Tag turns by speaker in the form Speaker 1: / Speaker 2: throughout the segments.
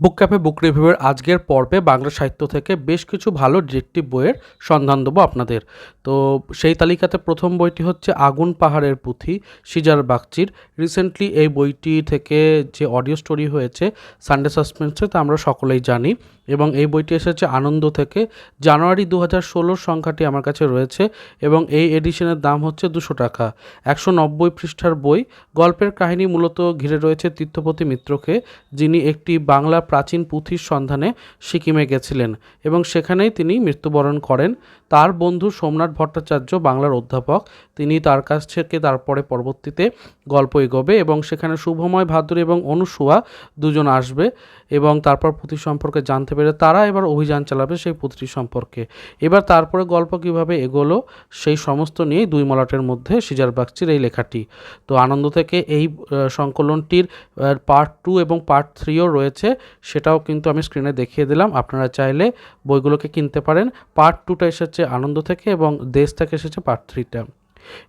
Speaker 1: বুক cafe বুক রিভিউয়ের আজকের পর্বে বাংলা সাহিত্য থেকে বেশ কিছু ভালো ডিটেকটিভ বইয়ের সন্ধান দেবো আপনাদের। তো সেই তালিকাতে প্রথম বইটি হচ্ছে আগুন পাহাড়ের পুঁথি, সিজার বাগচির। রিসেন্টলি এই বইটি থেকে যে অডিও স্টোরি হয়েছে সানডে সাসপেন্সে তা আমরা সকলেই জানি। এবং এই বইটি এসেছে আনন্দ থেকে। জানুয়ারি দু হাজার ষোলোর সংখ্যাটি আমার কাছে রয়েছে এবং এই এডিশনের দাম হচ্ছে দুশো টাকা। একশো নব্বই পৃষ্ঠার বই। গল্পের কাহিনী মূলত ঘিরে রয়েছে তীর্থপতি মিত্রকে, যিনি একটি বাংলা প্রাচীন পুঁথির সন্ধানে সিকিমে গেছিলেন এবং সেখানেই তিনি মৃত্যুবরণ করেন। তার বন্ধু সোমনাথ ভট্টাচার্য, বাংলার অধ্যাপক, তিনি তার কাছ থেকে তারপরে পরবর্তীতে গল্প এগোবে এবং সেখানে শুভময় ভাদ্র এবং অনুসুয়া দুজন আসবে এবং তারপর পুঁথি সম্পর্কে জানতে পেরে তারা এবার অভিযান চালাবে সেই পুঁথিটি সম্পর্কে। এবার তারপরে গল্প কীভাবে এগোলো সেই সমস্ত নিয়েই দুই মলাটের মধ্যে সিজার বাগচির এই লেখাটি। তো আনন্দ থেকে এই সংকলনটির পার্ট টু এবং পার্ট থ্রিও রয়েছে। সেটাও কিন্তু আমি স্ক্রিনে দেখিয়ে দিলাম। আপনারা চাইলে বইগুলোকে কিনতে পারেন। পার্ট টুটা এসেছে আনন্দ থেকে এবং দেশ থেকে এসেছে পার্ট থ্রিটা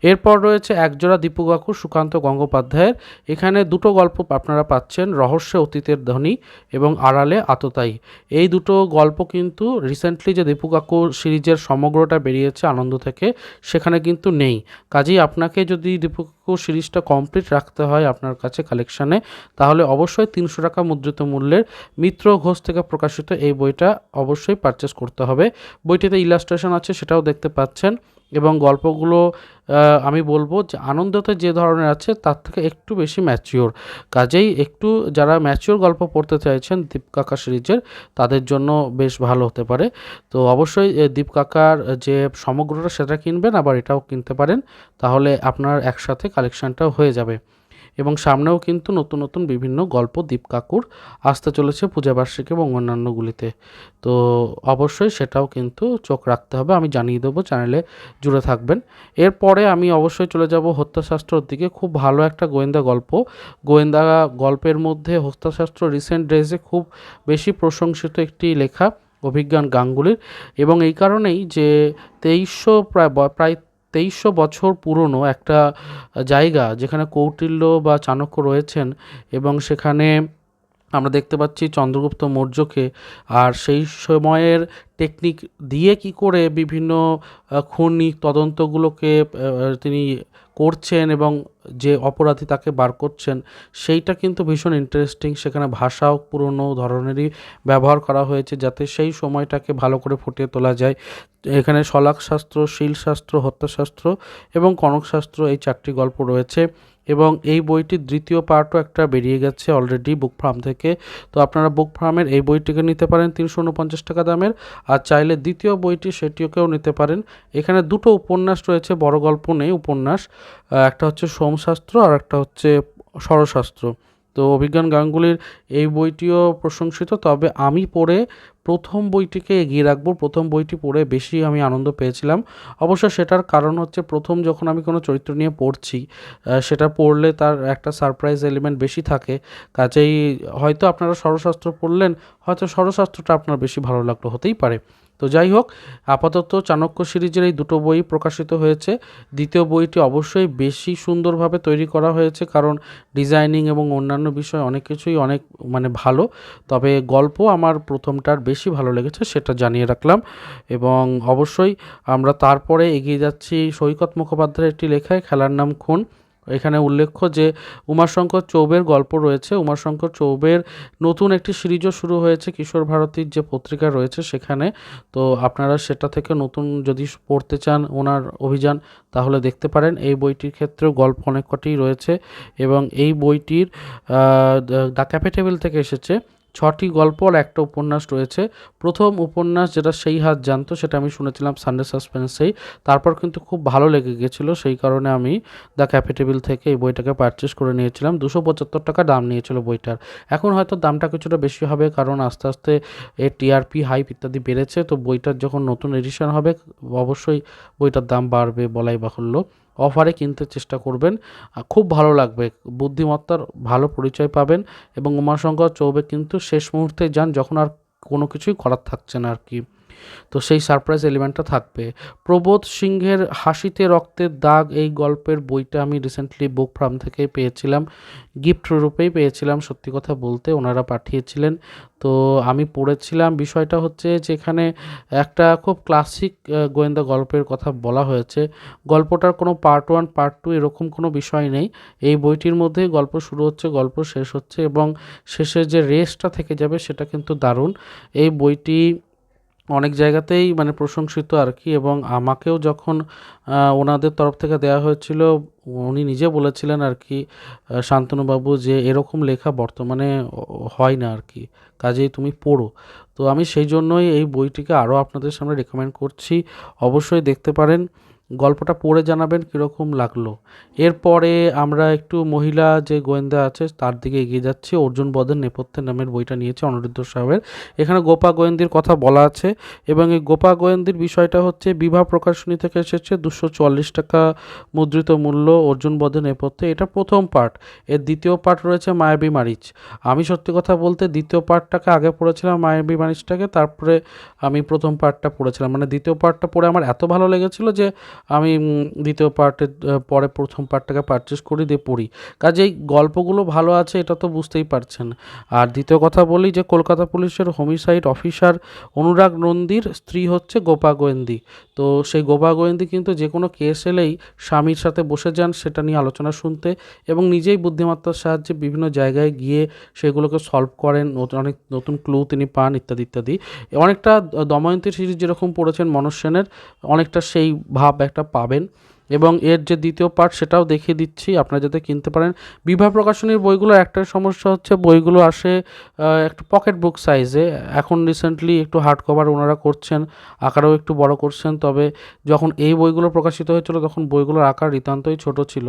Speaker 1: এরপর রয়েছে একজোড়া দীপু কাকু, সুকান্ত গঙ্গোপাধ্যায়ের। এখানে দুটো গল্প আপনারা পাচ্ছেন, রহস্য অতীতের ধ্বনি এবং আড়ালে আততায়ী। এই দুটো গল্প কিন্তু রিসেন্টলি যে দীপু কাকু সিরিজের সমগ্রটা বেরিয়েছে আনন্দ থেকে, সেখানে কিন্তু নেই। কাজেই আপনাকে যদি দীপু কাকু সিরিজটা কমপ্লিট রাখতে হয় আপনার কাছে কালেকশানে তাহলে অবশ্যই তিনশো টাকা মুদ্রিত মূল্যের মিত্র ঘোষ থেকে প্রকাশিত এই বইটা অবশ্যই পারচেস করতে হবে। বইটিতে ইলাস্ট্রেশন আছে, সেটাও দেখতে পাচ্ছেন। এবং গল্পগুলো আমি বলব যে আনন্দতে যে ধরনের আছে তার থেকে একটু বেশি ম্যাচিওর কাজেই একটু যারা ম্যাচিওর গল্প পড়তে চাইছেন দীপকাকা সিরিজের, তাদের জন্য বেশ ভালো হতে পারে। তো অবশ্যই দীপকাকার দীপ কাকার যে সমগ্রটা সেটা কিনবেন, আবার এটাও কিনতে পারেন। তাহলে আপনার একসাথে কালেকশানটাও হয়ে যাবে। এবং সামনেও কিন্তু নতুন নতুন বিভিন্ন গল্প দীপ কাকুর আসতে চলেছে পূজাবার্ষিকী এবং অন্যান্যগুলিতে। তো অবশ্যই সেটাও কিন্তু চোখ রাখতে হবে। আমি জানিয়ে দেবো, চ্যানেলে জুড়ে থাকবেন। এরপরে আমি অবশ্যই চলে যাব হত্যাশাস্ত্রর দিকে। খুব ভালো একটা গোয়েন্দা গল্প। গোয়েন্দা গল্পের মধ্যে হত্যাশাস্ত্র রিসেন্ট ডেজে খুব বেশি প্রশংসিত একটি লেখা, অভিজ্ঞান গাঙ্গুলির। এবং এই কারণেই যে তেইশশো প্রায় প্রায় তেইশশো বছর পুরনো একটা জায়গা যেখানে কৌটিল্য বা চাণক্য রয়েছেন এবং সেখানে আমরা দেখতে পাচ্ছি চন্দ্রগুপ্ত মৌর্যকে। আর সেই সময়ের টেকনিক দিয়ে কি করে বিভিন্ন খনি তদন্তগুলোকে তিনি করছেন এবং যে অপরাধী তাকে বার করছেন, সেইটা কিন্তু ভীষণ ইন্টারেস্টিং সেখানে ভাষাও পুরনো ধরনেরই ব্যবহার করা হয়েছে যাতে সেই সময়টাকে ভালো করে ফুটিয়ে তোলা যায়। এখানে শলাক শাস্ত্র শিলশাস্ত্র, হত্যাশাস্ত্র এবং কনকশাস্ত্র এই চারটি গল্প রয়েছে। এবং এই বইটির দ্বিতীয় পার্টও একটা বেরিয়ে গেছে অলরেডি বুক ফার্ম থেকে। তো আপনারা বুক ফার্মের এই বইটিকে নিতে পারেন তিনশো উনপঞ্চাশ টাকা দামের। আর চাইলে দ্বিতীয় বইটি সেটিকেও নিতে পারেন। এখানে দুটো উপন্যাস রয়েছে, বড় গল্প নেই, উপন্যাস। একটা হচ্ছে সোমশাস্ত্র আর একটা হচ্ছে ষড়শাস্ত্র তো অভিজ্ঞান গাঙ্গুলির এই বইটিও প্রশংসিত। তবে আমি পড়ে প্রথম বইটিকে এগিয়ে রাখব। প্রথম বইটি পড়ে বেশি আমি আনন্দ পেয়েছিলাম। অবশ্য সেটার কারণ হচ্ছে প্রথম যখন আমি কোনো চরিত্র নিয়ে পড়ছি সেটা পড়লে তার একটা সারপ্রাইজ এলিমেন্ট বেশি থাকে। কাজেই হয়তো আপনারা স্বরশাস্ত্র পড়লেন, হয়তো স্বরশাস্ত্রটা আপনার বেশি ভালো লাগল হতেই পারে। তো যাই হোক, আপাতত চাণক্য সিরিজের এই দুটো বই প্রকাশিত হয়েছে। দ্বিতীয় বইটি অবশ্যই বেশি সুন্দরভাবে তৈরি করা হয়েছে কারণ ডিজাইনিং এবং অন্যান্য বিষয় অনেক কিছুই অনেক মানে ভালো। তবে গল্প আমার প্রথমটার বেশি ভালো লেগেছে সেটা জানিয়ে রাখলাম এবং অবশ্যই আমরা তারপরে এগিয়ে যাচ্ছি সৈকত মুখোপাধ্যায়ের একটি লেখায়, খেলার নাম খুন। এখানে উল্লেখ্য যে উমাশঙ্কর চৌবের গল্প রয়েছে। উমাশঙ্কর চৌবের নতুন একটি সিরিজও শুরু হয়েছে, কিশোর ভারতীর যে পত্রিকা রয়েছে সেখানে। তো আপনারা সেটা থেকে নতুন যদি পড়তে চান ওনার অভিযান, তাহলে দেখতে পারেন। এই বইটির ক্ষেত্রেও গল্প অনেক কটি রয়েছে এবং এই বইটির দ্য ক্যাপিটেবল থেকে এসেছে। ছটি গল্প আর একটা উপন্যাস রয়েছে। প্রথম উপন্যাস যেটা সেই হাত জানতো সেটা আমি শুনেছিলাম সানডে সাসপেন্সেই তারপর কিন্তু খুব ভালো লেগে গেছিল, সেই কারণে আমি দ্য ক্যাপিটেবিল থেকে এই বইটাকে পারচেস করে নিয়েছিলাম। দুশো পঁচাত্তর টাকা দাম নিয়েছিল বইটার। এখন হয়তো দামটা কিছুটা বেশি হবে, কারণ আস্তে আস্তে এর টিআরপি হাইপ ইত্যাদি বেড়েছে, তো বইটার যখন নতুন এডিশন হবে, অবশ্যই বইটার দাম বাড়বে বলাই বাহুল্য। অফারে কিনতে চেষ্টা করবেন। খুব ভালো লাগবে। বুদ্ধিমত্তার ভালো পরিচয় পাবেন এবং উমাশঙ্কর চৌবে কিন্তু শেষ মুহূর্তে যান যখন আর কোনো কিছুই করার থাকছে না আর কি। তো সেই সারপ্রাইজ এলিমেন্টটা থাকবে। প্রবোধ সিংহের হাসিতে রক্তের দাগ এই গল্পের বইটা আমি রিসেন্টলি বুক ফার্ম থেকে পেয়েছিলাম। গিফট রূপেই পেয়েছিলাম, সত্যি কথা বলতে ওনারা পাঠিয়েছিলেন। তো আমি পড়েছিলাম, বিষয়টা হচ্ছে যেখানে একটা খুব ক্লাসিক গোয়েন্দা গল্পের কথা বলা হয়েছে। গল্পটার কোনো পার্ট ওয়ান পার্ট টু এরকম কোনো বিষয় নেই। এই বইটির মধ্যে গল্প শুরু হচ্ছে, গল্প শেষ হচ্ছে এবং শেষে যে রেসটা থেকে যাবে সেটা কিন্তু দারুণ। এই বইটি অনেক জায়গাতেই মানে প্রশংসিত আর কি এবং আমাকেও যখন ওনাদের তরফ থেকে দেওয়া হয়েছিল, উনি নিজে বলেছিলেন আর কি শান্তনুবাবু যে এরকম লেখা বর্তমানে হয় না আর কি, কাজেই তুমি পড়ো। তো আমি সেই জন্যই এই বইটিকে আরও আপনাদের সামনে রেকমেন্ড করছি। অবশ্যই দেখতে পারেন। গল্পটা পড়ে জানাবেন কীরকম লাগল। এরপরে আমরা একটু মহিলা যে গোয়েন্দা আছে, তার দিকে এগিয়ে যাচ্ছি। অর্জুন বদের নেপথ্যে নামের বইটা নিয়েছে অনিরুদ্ধ সাহেবের। এখানে গোপা গোয়েন্দির কথা বলা আছে এবং এই গোপা গোয়েন্দির বিষয়টা হচ্ছে বিভা প্রকাশনী থেকে এসেছে দুশো চুয়াল্লিশ টাকা মুদ্রিত মূল্য অর্জুন বদের নেপথ্যে। এটা প্রথম পার্ট এর দ্বিতীয় পার্ট রয়েছে মায়াবী মারিচ। আমি সত্যি কথা বলতে দ্বিতীয় পার্টটাকে আগে পড়েছিলাম মায়াবী মারিচটাকে, তারপরে আমি প্রথম পার্টটা পড়েছিলাম। মানে দ্বিতীয় পার্টটা পড়ে আমার এত ভালো লেগেছিল যে আমি দ্বিতীয় পার্টের পরে প্রথম পার্টটাকে পারচেস করি দিয়ে পড়ি। কাজেই গল্পগুলো ভালো আছে, এটা তো বুঝতেই পারছেন। আর দ্বিতীয় কথা বলি যে, কলকাতা পুলিশের হোমিসাইড অফিসার অনুরাগ নন্দীর স্ত্রী হচ্ছে গোপা গোয়েন্দি। তো সেই গোপা গোয়েন্দি কিন্তু যে কোনো কেস এলেই স্বামীর সাথে বসে যান, সেটা নিয়ে আলোচনা শুনতে এবং নিজেই বুদ্ধিমত্তার সাহায্যে বিভিন্ন জায়গায় গিয়ে সেগুলোকে সলভ করেন, নতুন, অনেক নতুন ক্লু তিনি পান, ইত্যাদি ইত্যাদি। অনেকটা দময়ন্তী সিরিজ যেরকম পড়েছেন মনোজ সেনের, অনেকটা সেই ভাব একটা পাবেন। এবং এর যে দ্বিতীয় পার্ট সেটাও দেখিয়ে দিচ্ছি, আপনারা যাতে কিনতে পারেন। বিবাহ প্রকাশনীর বইগুলো একটা সমস্যা হচ্ছে, বইগুলো আসে একটু পকেট বুক সাইজে এখন রিসেন্টলি একটু হার্ড কভার ওনারা করছেন, আকারেও একটু বড় করছেন, তবে যখন এই বইগুলো প্রকাশিত হয়েছিল, তখন বইগুলোর আকার নিতান্তই ছোট ছিল।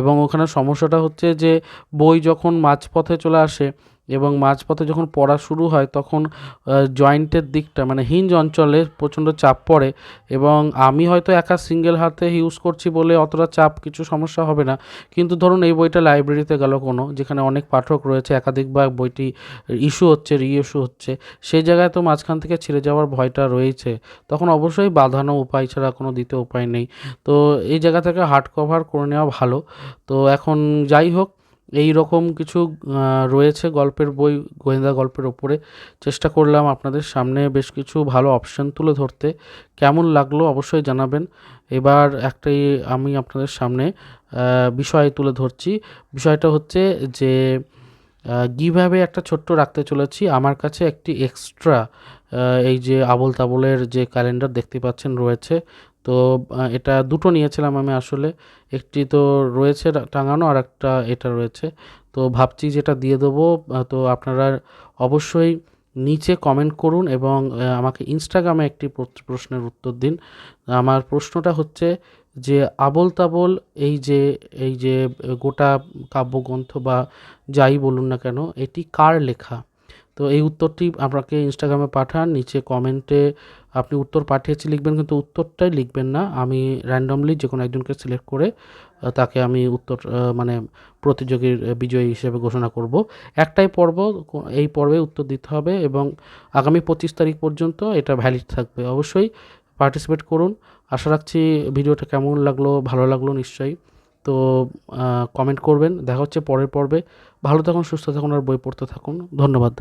Speaker 1: এবং ওখানে সমস্যাটা হচ্ছে যে, বই যখন মাঝপথে চলে আসে এবং মাঝপথে যখন পড়া শুরু হয়, তখন জয়েন্টের দিকটা মানে হিঞ্জ অঞ্চলে প্রচণ্ড চাপ পড়ে এবং আমি হয়তো একা সিঙ্গেল হাতে ইউজ করছি বলে অতটা চাপ কিছু সমস্যা হবে না। কিন্তু ধরুন এই বইটা লাইব্রেরিতে গেল কোনো, যেখানে অনেক পাঠক রয়েছে, একাধিকবার বইটি ইস্যু হচ্ছে রি ইস্যু হচ্ছে, সেই জায়গায় তো মাঝখান থেকে ছিঁড়ে যাওয়ার ভয়টা রয়েছে। তখন অবশ্যই বাঁধানো উপায় ছাড়া কোনো দ্বিতীয় উপায় নেই। তো এই জায়গা থেকে হার্ড কভার করে নেওয়া ভালো। তো এখন যাই হোক এই রকম কিছু রয়েছে গল্পের বই, গোয়েন্দা গল্পের ওপরে। চেষ্টা করলাম আপনাদের সামনে বেশ কিছু ভালো অপশন তুলে ধরতে। কেমন লাগল অবশ্যই জানাবেন। এবার একটাই আমি আপনাদের সামনে বিষয় তুলে ধরছি। বিষয়টা হচ্ছে যে কীভাবে একটা ছোট্ট রাখতে চলেছি। আমার কাছে একটি এক্সট্রা এই যে আবোল তাবোলের যে ক্যালেন্ডার দেখতে পাচ্ছেন রয়েছে তো এটা দুটো নিয়েছিলাম আমি আসলে। একটি তো রয়েছে টাঙানো আর একটা এটা রয়েছে। তো ভাবছি যেটা দিয়ে দেবো তো আপনারা অবশ্যই নিচে কমেন্ট করুন এবং আমাকে ইনস্টাগ্রামে একটি প্রশ্নের উত্তর দিন। আমার প্রশ্নটা হচ্ছে যে আবোল তাবোল এই যে এই যে গোটা কাব্যগ্রন্থ বা যাই বলুন না কেন, এটি কার লেখা? তো এই উত্তরটি আপনাকে ইনস্টাগ্রামে পাঠান, নিচে কমেন্টে আপনি উত্তর পাঠিয়েছি লিখবেন, কিন্তু উত্তরটাই লিখবেন না। আমি র্যান্ডমলি যে কোনো একজনকে সিলেক্ট করে তাকে আমি উত্তর মানে প্রতিযোগীর বিজয়ী হিসেবে ঘোষণা করব। একটাই পর্ব এই পর্বে উত্তর দিতে হবে এবং আগামী পঁচিশ তারিখ পর্যন্ত এটা ভ্যালিড থাকবে। অবশ্যই পার্টিসিপেট করুন। আশা রাখছি ভিডিওটা কেমন লাগল, ভালো লাগল নিশ্চয়ই। তো কমেন্ট করবেন। দেখা হচ্ছে পরের পর্বে। ভালো থাকুন, সুস্থ থাকুন আর বই পড়তে থাকুন। ধন্যবাদ।